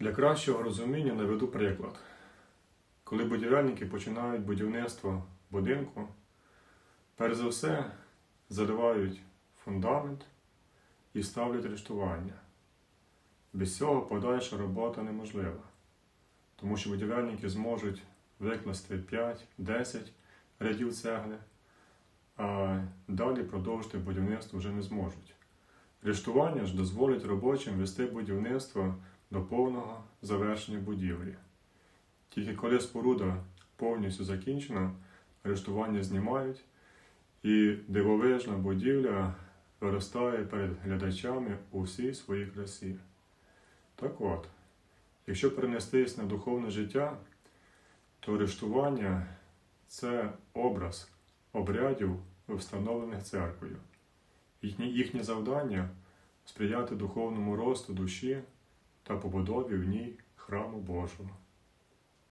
Для кращого розуміння наведу приклад. Коли будівельники починають будівництво будинку, перш за все заливають фундамент і ставлять рештування. Без цього подальша робота неможлива, тому що будівельники зможуть викласти 5-10 рядів цегли, а далі продовжити будівництво вже не зможуть. Рештування ж дозволить робочим вести будівництво до повного завершення будівлі. Тільки коли споруда повністю закінчена, арештування знімають, і дивовижна будівля виростає перед глядачами у всій своїй красі. Так от, якщо перенестись на духовне життя, то арештування це образ обрядів, встановлених церквою. Їхнє, завдання сприяти духовному росту душі та побудові в ній храму Божого.